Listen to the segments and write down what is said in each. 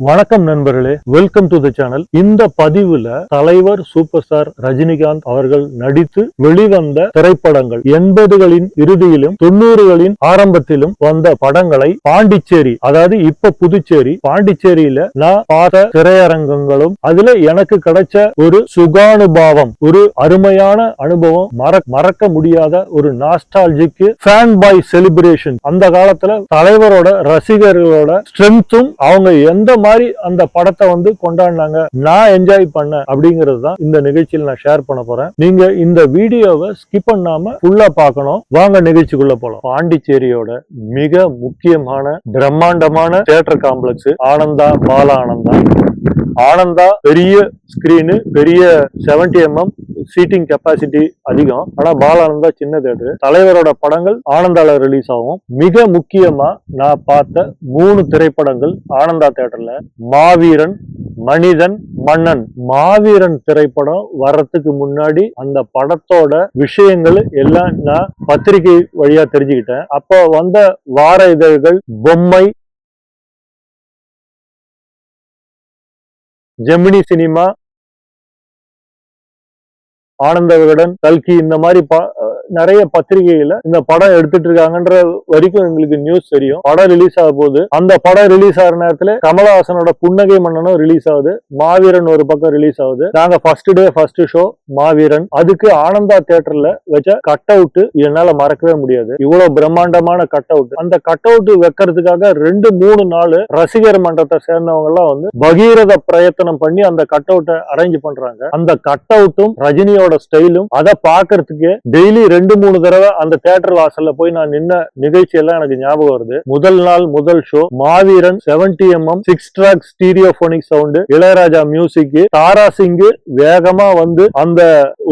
வணக்கம் நண்பர்களே welcome to the channel இந்த பதிவுல தலைவர் சூப்பர் ஸ்டார் ரஜினிகாந்த் அவர்கள் நடித்து வெளிவந்த திரைப்படங்கள் எண்பதுகளின் இறுதியிலும் தொண்ணூறுகளின் ஆரம்பத்திலும் வந்த படங்களை பாண்டிச்சேரி அதாவது இப்ப புதுச்சேரி பாண்டிச்சேரியில நான் பார்த்த திரையரங்கங்களும் அதுல எனக்கு கிடைச்ச ஒரு சுகானுபாவம் ஒரு அருமையான அனுபவம் மற மறக்க முடியாத ஒரு நாஸ்டாலஜிக்கு ஃபேன் பாய் செலிபிரேஷன் அந்த காலத்துல தலைவரோட ரசிகர்களோட ஸ்ட்ரென்த்தும் அவங்க எந்த மாதிரி அந்த படத்தை வந்து கொண்டாடினாங்க. நான் என்ஜாய் பண்ணேன் அப்படிங்கிறது தான் இந்த நிகழ்ச்சியில் நான் ஷேர் பண்ண போறேன். நீங்க இந்த வீடியோவை ஸ்கிப் பண்ணாம ஃபுல்லா பார்க்கணும். வாங்க நிகழ்ச்சிக்குள்ள போலாம். பாண்டிச்சேரியோட மிக முக்கியமான பிரம்மாண்டமான தியேட்டர் காம்ப்ளெக்ஸ் ஆனந்தா பால ஆனந்தா ஆனந்தா பெரிய ஸ்கிரீனு பெரிய 70 எம்எம் சீட்டிங் கெப்பாசிட்டி அதிகம். ஆனா பாலானந்தா சின்ன தேட்டர் தலைவரோட படங்கள் ஆனந்தால ரிலீஸ் ஆகும். மிக முக்கியமா நான் பார்த்த மூணு திரைப்படங்கள் ஆனந்தா தேட்டர்ல மாவீரன் மனிதன் மன்னன். மாவீரன் திரைப்படம் வர்றதுக்கு முன்னாடி அந்த படத்தோட விஷயங்கள் எல்லாம் நான் பத்திரிகை வழியா தெரிஞ்சுக்கிட்டேன். அப்போ வந்த வார இதழ்கள் பொம்மை ஜெமினி சினிமா ஆனந்த விகடன் கல்கி இந்த மாதிரி நிறைய பத்திரிகையில இந்த படம் எடுத்துட்டு இருக்காங்கன்ற வரைக்கும் எங்களுக்கு நியூஸ் தெரியும். படம் ரிலீஸ் ஆக போகுது. அந்த படம் ரிலீஸ் ஆகிற நேரத்துல கமலஹாசனோட புன்னகை மன்னனும் ரிலீஸ் ஆகுது. மாவீரன் ஒரு பக்கம் ரிலீஸ் ஆகுது. நாங்க ஃபர்ஸ்ட் டே ஃபர்ஸ்ட் ஷோ மாவீரன். அதுக்கு ஆனந்தா தியேட்டர்ல வச்ச கட் அவுட் என்னால மறக்கவே முடியாது. இவ்வளவு பிரம்மாண்டமான கட் அவுட் அந்த கட் அவுட் வைக்கிறதுக்காக ரெண்டு மூணு நாள் ரசிகர் மன்றத்தை சேர்ந்தவங்க எல்லாம் வந்து பகீரத பிரயத்தனம் பண்ணி அந்த கட் அவுட்டை அரேஞ்ச் பண்றாங்க. அந்த கட் அவுட்டும் ரஜினியோட ஸ்டைலும் அதை பாக்குறதுக்கு டெய்லி ரெண்டு மூணு தடவை அந்த தியேட்டர் வாசல்ல போய் நான் நின்ன நிகழ்ச்சி எல்லாம் எனக்கு ஞாபகம் வருது. முதல் நாள் முதல் show Maaveeran 70 MM six track stereophonic sound Ilaiyaraaja music Tara Singh வேகமா வந்து அந்த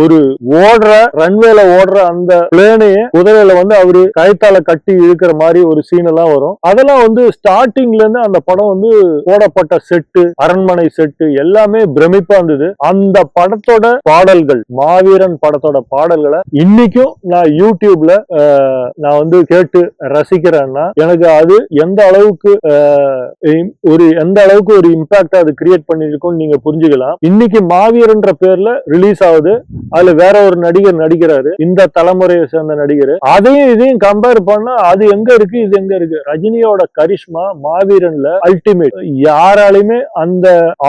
ஒரு ஓடுற ரன்வேல ஓடுற அந்த பிளேனையே குதிரையில வந்து அவரு கைத்தால கட்டி இழுக்கிற மாதிரி ஒரு சீன் எல்லாம் வரும். அதெல்லாம் வந்து ஸ்டார்டிங்ல இருந்து அந்த படம் வந்து போடப்பட்ட செட்டு அரண்மனை செட்டு எல்லாமே பிரமிப்பா இருந்தது. அந்த படத்தோட பாடல்கள் மாவீரன் படத்தோட பாடல்களை இன்னைக்கும் நான் யூடியூப்ல நான் வந்து கேட்டு ரசிக்கிறேன்னா எனக்கு அது எந்த அளவுக்கு ஒரு எந்த அளவுக்கு ஒரு இம்பாக்ட் அது கிரியேட் பண்ணிருக்கும்னு நீங்க புரிஞ்சுக்கலாம். இன்னைக்கு மாவீரன்ற பேர்ல ரிலீஸ் ஆகுது. அதுல வேற ஒரு நடிகர் நடிக்கிறாரு. இந்த தலைமுறையை சேர்ந்த நடிகர். அதையும் இதையும் கம்பேர் பண்ணா அது எங்க இருக்கு இது எங்க இருக்கு? ரஜினியோட கரிஷ்மா மாவீரன்ல அல்டிமேட் யாராலையுமே அந்த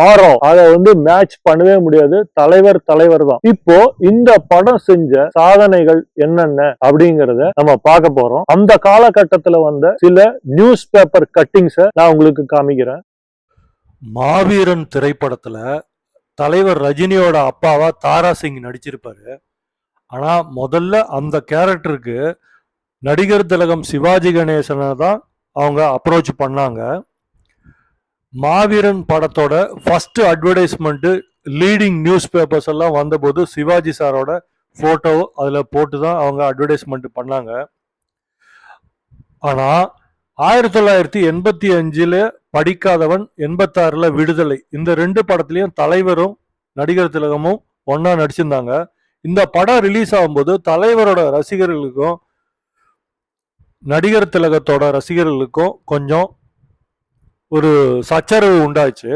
ஆரம் அதை வந்து மேட்ச் பண்ணவே முடியாது. தலைவர் தலைவர் தான். இப்போ இந்த படம் செஞ்ச சாதனைகள் என்னென்ன அப்படிங்கறத நம்ம பார்க்க போறோம். அந்த காலகட்டத்துல வந்த சில நியூஸ் பேப்பர் கட்டிங்ஸ நான் உங்களுக்கு காமிக்கிறேன். மாவீரன் திரைப்படத்துல தலைவர் ரஜினியோட அப்பாவா தாரா சிங் நடிச்சிருப்பாரு. ஆனா முதல்ல அந்த கேரக்டருக்கு நடிகர் திலகம் சிவாஜி கணேசனை தான் அவங்க அப்ரோச் பண்ணாங்க. மாவீரன் படத்தோட first advertisement leading newspapers எல்லாம் வந்தபோது சிவாஜி சாரோட ஃபோட்டோ அதில் போட்டு தான் அவங்க அட்வர்டைஸ்மெண்ட் பண்ணாங்க. ஆனால் ஆயிரத்தி தொள்ளாயிரத்தி எண்பத்தி அஞ்சில் படிக்காதவன் எண்பத்தாறில் விடுதலை. இந்த ரெண்டு படத்துலையும் தலைவரும் நடிகர் திலகமும் ஒன்றா நடிச்சிருந்தாங்க. இந்த படம் ரிலீஸ் ஆகும்போது தலைவரோட ரசிகர்களுக்கும் நடிகர் திலகத்தோட ரசிகர்களுக்கும் கொஞ்சம் ஒரு சச்சரவு உண்டாச்சு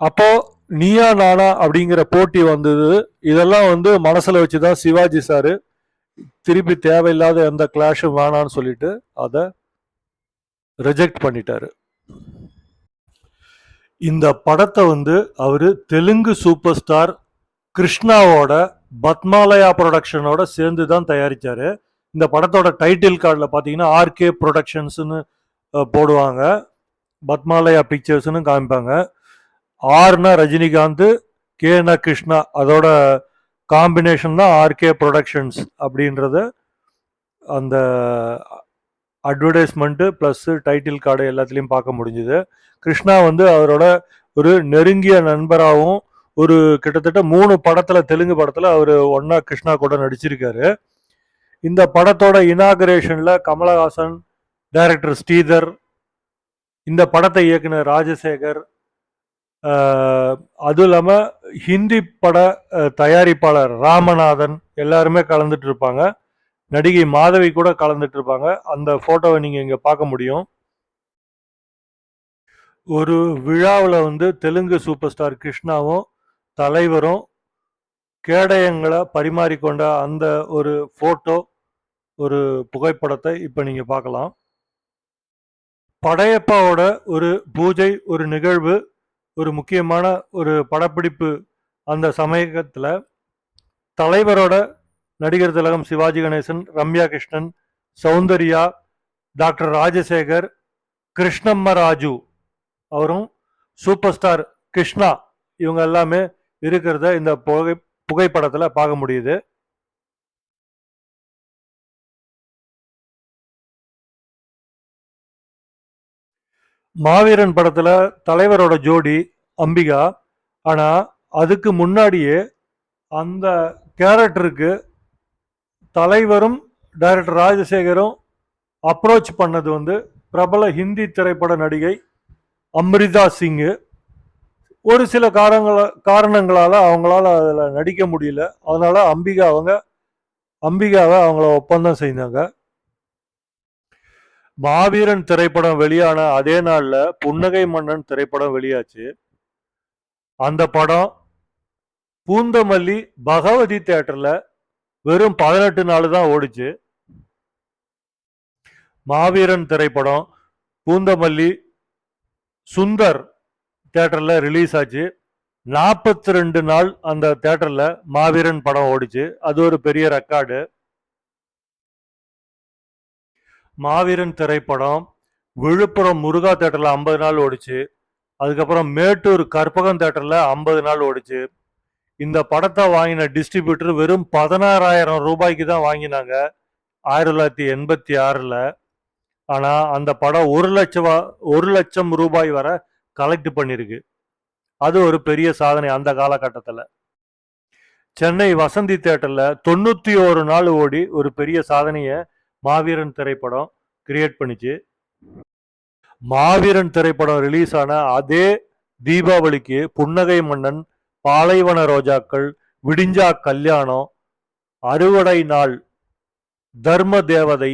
அப்போது நீயா நானா அப்படிங்கிற போட்டி வந்தது. இதெல்லாம் வந்து மனசில் வச்சு தான் சிவாஜி சார் திருப்பி தேவையில்லாத எந்த கிளாஷும் வேணான்னு சொல்லிட்டு அதை ரிஜெக்ட் பண்ணிட்டாரு. இந்த படத்தை வந்து அவர் தெலுங்கு சூப்பர் ஸ்டார் கிருஷ்ணாவோட பத்மாலயா ப்ரொடக்ஷனோட சேர்ந்து தான் தயாரித்தார் இந்த படத்தோட டைட்டில் கார்டில் பார்த்தீங்கன்னா ஆர்கே ப்ரொடக்ஷன்ஸ்னு போடுவாங்க. பத்மாலயா பிக்சர்ஸ்னு காமிப்பாங்க. ஆர்னா ரஜினிகாந்த் கேனா கிருஷ்ணா அதோட காம்பினேஷன் தான் ஆர்கே ப்ரொடக்ஷன்ஸ் அப்படின்றத அந்த அட்வர்டைஸ்மெண்ட்டு ப்ளஸ்ஸு டைட்டில் கார்டு எல்லாத்துலேயும் பார்க்க முடிஞ்சுது. கிருஷ்ணா வந்து அவரோட ஒரு நெருங்கிய நண்பராகவும் ஒரு கிட்டத்தட்ட மூணு படத்தில் தெலுங்கு படத்தில் அவர் ஒன்னா கிருஷ்ணா கூட நடிச்சிருக்காரு. இந்த படத்தோட இனாகரேஷனில் கமலஹாசன் டைரக்டர் ஸ்ரீதர் இந்த படத்தை இயக்குன ராஜசேகர் அதுவும் இல்லாமல் ஹிந்தி பட தயாரிப்பாளர் ராமநாதன் எல்லாருமே கலந்துட்டு இருப்பாங்க. நடிகை மாதவி கூட கலந்துட்டு இருப்பாங்க. அந்த ஃபோட்டோவை நீங்கள் இங்கே பார்க்க முடியும். ஒரு விழாவில் வந்து தெலுங்கு சூப்பர் ஸ்டார் கிருஷ்ணாவும் தலைவரும் கேடயங்களை பரிமாறிக்கொண்ட அந்த ஒரு ஃபோட்டோ ஒரு புகைப்படத்தை இப்போ நீங்கள் பார்க்கலாம். படையப்பாவோட ஒரு பூஜை ஒரு நிகழ்வு ஒரு முக்கியமான ஒரு படப்பிடிப்பு அந்த சமயத்தில் தலைவரோட நடிகர் திலகம் சிவாஜி கணேசன் ரம்யா கிருஷ்ணன் சௌந்தர்யா டாக்டர் ராஜசேகர் கிருஷ்ணம்ம ராஜு அவரும் சூப்பர் ஸ்டார் கிருஷ்ணா இவங்க எல்லாமே இருக்கிறத இந்த புகை புகைப்படத்தில் பார்க்க முடியுது. மாவீரன் படத்துல தலைவரோட ஜோடி அம்பிகா. ஆனா அதுக்கு முன்னாடியே அந்த கேரக்டருக்கு தலைவரும் டைரக்டர் ராஜசேகரும் அப்ரோச் பண்ணது வந்து பிரபல ஹிந்தி திரைப்பட நடிகை அம்ரிதா சிங்கு. ஒரு சில காரணங்கள காரணங்களால் அவங்களால அதில் நடிக்க முடியல. அதனால் அம்பிகா அவங்க அம்பிகாவை அவங்கள ஒப்பந்தம் செய்தாங்க. மாவீரன் திரைப்படம் வெளியான அதே நாளில் புன்னகை மன்னன் திரைப்படம் வெளியாச்சு. அந்த படம் பூந்தமல்லி பகவதி தேட்டரில் வெறும் பதினெட்டு நாள் தான் ஓடிச்சு. மாவீரன் திரைப்படம் பூந்தமல்லி சுந்தர் தேட்டரில் ரிலீஸ் ஆச்சு. நாற்பத்தி ரெண்டு நாள் அந்த தேட்டரில் மாவீரன் படம் ஓடிச்சு. அது ஒரு பெரிய ரெக்கார்டு மாவீரன் திரைப்படம் விழுப்புரம் முருகா தேட்டரில் ஐம்பது நாள் ஓடிச்சு. அதுக்கப்புறம் மேட்டூர் கற்பகம் தேட்டரில் ஐம்பது நாள் ஓடிச்சு. இந்த படத்தை வாங்கின டிஸ்ட்ரிபியூட்டர் வெறும் பதினாறாயிரம் ரூபாய்க்கு தான் வாங்கினாங்க. ஆயிரத்தி தொள்ளாயிரத்தி எண்பத்தி ஆறில். ஆனால் அந்த படம் ஒரு லட்சம் ஒரு லட்சம் ரூபாய் வரை கலெக்ட் பண்ணிருக்கு. அது ஒரு பெரிய சாதனை அந்த காலகட்டத்தில். சென்னை வசந்தி தேட்டரில் தொண்ணூற்றி ஒரு நாள் ஓடி ஒரு பெரிய சாதனையை மாவீரன் திரைப்படம் கிரியேட் பண்ணிச்சு. மாவீரன் திரைப்படம் ரிலீஸ் ஆன அதே தீபாவளிக்கு புன்னகை மன்னன் பாலைவன ரோஜாக்கள் விடிஞ்சா கல்யாணம் அறுவடை நாள் தர்ம தேவதை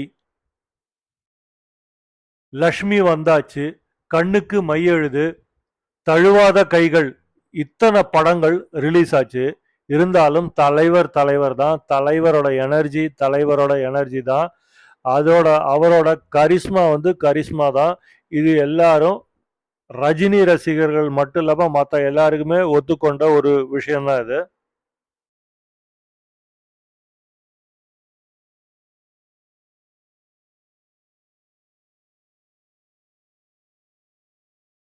லக்ஷ்மி வந்தாச்சு கண்ணுக்கு மையெழுது தழுவாத கைகள் இத்தனை படங்கள் ரிலீஸ் ஆச்சு. இருந்தாலும் தலைவர் தலைவர் தான் தலைவரோட எனர்ஜி தலைவரோட எனர்ஜி தான் அதோட அவரோட கரிஸ்மா வந்து கரிஸ்மா தான். இது எல்லாரும் ரஜினி ரசிகர்கள் மட்டும் இல்லாமல் மற்ற எல்லாருக்குமே ஒத்துக்கொண்ட ஒரு விஷயம்தான் இது.